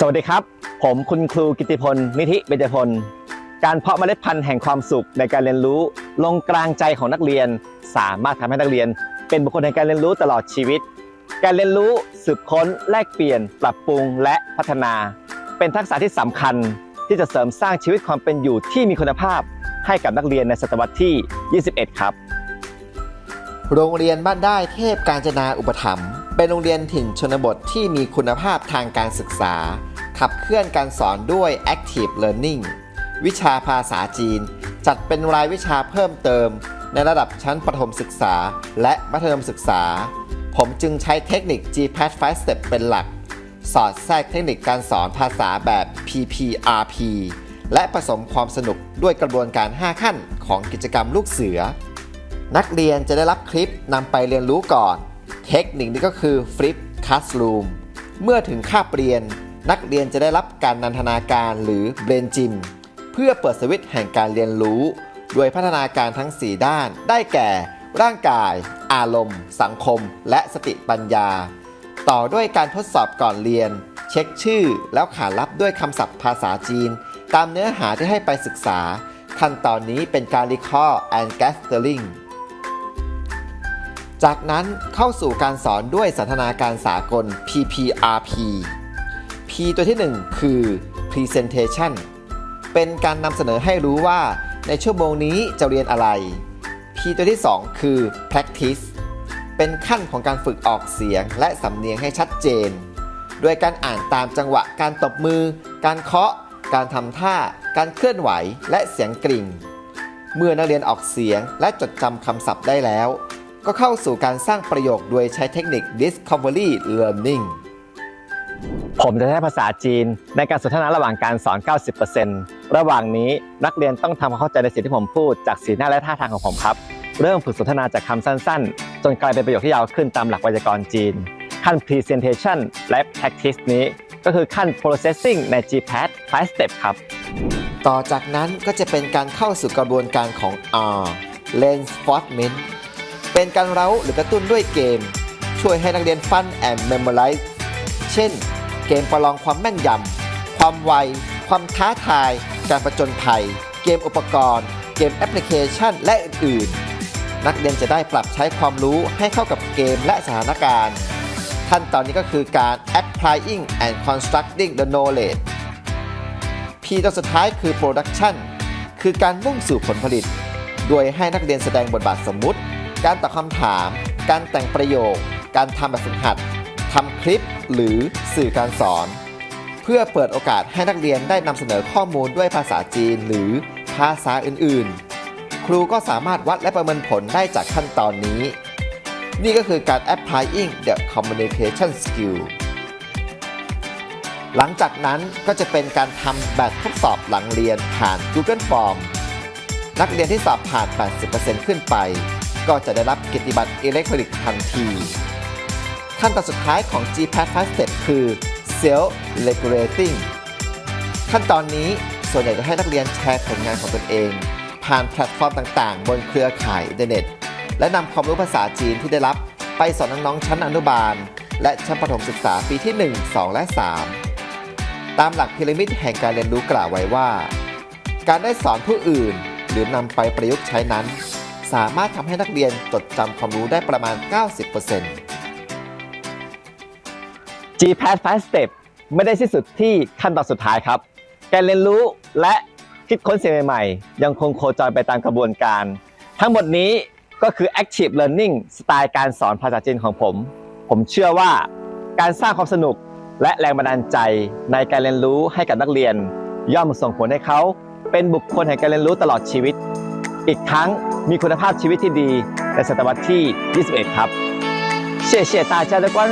สวัสดีครับ ผมคุณครูกิติพล นิธิเบญจพล การเพาะเมล็ดพันธุ์แห่งความสุขในการเรียนรู้ ลงกลางใจของนักเรียน สามารถทำให้นักเรียน เป็นบุคคลแห่งการเรียนรู้ตลอดชีวิต การเรียนรู้สืบค้นแลกเปลี่ยน ปรับปรุงและพัฒนา เป็นทักษะที่สำคัญ ที่จะเสริมสร้างชีวิตความเป็นอยู่ที่มีคุณภาพ ให้กับนักเรียนในศตวรรษที่ 21 ครับ โรงเรียนบ้านได้เทพการจนาอุปถัมภ์เป็นโรงเรียนถิ่นชนบทที่มีคุณภาพทางการศึกษา ขับเคลื่อนการสอนด้วย Active Learning วิชาภาษาจีน จัดเป็นรายวิชาเพิ่มเติม ในระดับชั้นประถมศึกษา และมัธยมศึกษา ผมจึงใช้เทคนิค GPAT 5 Step เป็นหลัก สอดแทรกเทคนิคการสอนภาษาแบบ PPRP และผสมความสนุกด้วยกระบวนการ 5 ขั้นของกิจกรรมลูกเสือ นักเรียนจะได้รับคลิปนำไปเรียนรู้ก่อน เทคนิคนี้ก็คือ Flip Classroom เมื่อถึงคาบเรียน นักเรียนจะได้รับการนันทนาการหรือ Brain Gym เพื่อเปิดสวิตช์แห่งการเรียนรู้ โดยพัฒนาการทั้ง 4 ด้าน ได้แก่ ร่างกาย อารมณ์ สังคม และสติปัญญา ต่อด้วยการทดสอบก่อนเรียน เช็คชื่อ แล้วขานรับด้วยคำศัพท์ภาษาจีน ตามเนื้อหาที่ให้ไปศึกษา ขั้นตอนนี้เป็นการ recall and gathering จากนั้นเข้าสู่การสอนด้วยสันทนาการสากล PPRP ตัวที่ 1 คือ Presentation เป็นการนำเสนอให้รู้ว่าในชั่วโมงนี้จะเรียนอะไร P ตัวที่ 2 คือ Practice เป็นขั้นของการฝึกออกเสียงและสำเนียงให้ชัดเจน โดยการอ่านตามจังหวะการตบมือ การเคาะ การทำท่า การเคลื่อนไหว และเสียงกริ่ง เมื่อนักเรียนออกเสียงและจดจำคำศัพท์ได้แล้ว ก็เข้าสู่การสร้างประโยคโดยใช้เทคนิค Discovery Learning ผมจะใช้ภาษาจีน ในการสนทนาระหว่างการสอน 90%ระหว่างนี้นักเรียนต้องทำความเข้าใจในสิ่งที่ผมพูดจากสีหน้าและท่าทางของผมครับ เริ่มฝึกสนทนาจากคำสั้นๆ จนกลายเป็นประโยคที่ยาวขึ้นตามหลักไวยากรณ์จีน ขั้น presentation และ practice นี้ ก็คือขั้น processing ใน GPAT 5 step ครับ ต่อจากนั้นก็จะเป็นการเข้าสู่กระบวนการของ R Reinforcement เป็นการเร้าหรือกระตุ้นด้วยเกม ช่วยให้นักเรียนฟัน and memorize เช่น เกมประลองความแม่นยำ ความไว ความท้าทาย การประจนภัย เกมอุปกรณ์ เกมแอปพลิเคชัน และอื่น ๆ นักเรียนจะได้ปรับใช้ความรู้ให้เข้ากับเกมและสถานการณ์ ขั้นตอนนี้ก็คือการ applying and constructing the knowledge P ตัวสุดท้ายคือ production คือการมุ่งสู่ผลผลิต โดยให้นักเรียนแสดงบทบาทสมมุติ การตอบคำถาม การแต่งประโยค การทำแบบฝึกหัด ทำคลิปหรือสื่อการสอน เพื่อเปิดโอกาสให้นักเรียนได้นำเสนอข้อมูลด้วยภาษาจีนหรือภาษาอื่นๆ ครูก็สามารถวัดและประเมินผลได้จากขั้นตอนนี้ นี่ก็คือการ applying the communication skill หลังจากนั้นก็จะเป็นการทำแบบทดสอบหลังเรียนผ่าน Google Form นักเรียนที่สอบผ่าน 80%ขึ้นไป ก็จะได้รับเกิตติบัตรอิเล็กทรอนิกส์ทันที ขั้นตอนสุดท้ายของ GPAT 5 Step คือ Self Regulating ขั้นตอนนี้ส่วนใหญ่จะให้นักเรียนแชร์ผลงานของตนเอง ผ่านแพลตฟอร์มต่างๆ บนเครือข่ายอินเทอร์เน็ต และนำความรู้ภาษาจีนที่ได้รับไปสอนน้องๆชั้นอนุบาล และชั้นประถมศึกษาปีที่ 1 2 และ 3 ตามหลักพีระมิดแห่งการเรียนรู้กล่าวไว้ว่า การได้สอนผู้อื่น หรือนำไปประยุกต์ใช้นั้น สามารถทำให้นักเรียนจดจำความรู้ได้ประมาณ 90% GPAD 5 Step ไม่ได้สิ้นสุดที่ขั้นตอนสุดท้ายครับ การเรียนรู้และคิดค้นสิ่งใหม่ๆ ยังคงโคจรไปตามกระบวนการ ทั้งหมดนี้ก็คือ Active Learning สไตล์การสอนภาษาจีนของผม ผมเชื่อว่าการสร้างความสนุกและแรงบันดาลใจในการเรียนรู้ให้กับนักเรียน ย่อมส่งผลให้เขา เป็นบุคคลแห่งการเรียนรู้ตลอดชีวิต อีกทั้งมีคุณภาพชีวิตที่ดีในศตวรรษที่ 21 ครับเชี่ยเชี่ยตาเจ้ากว้น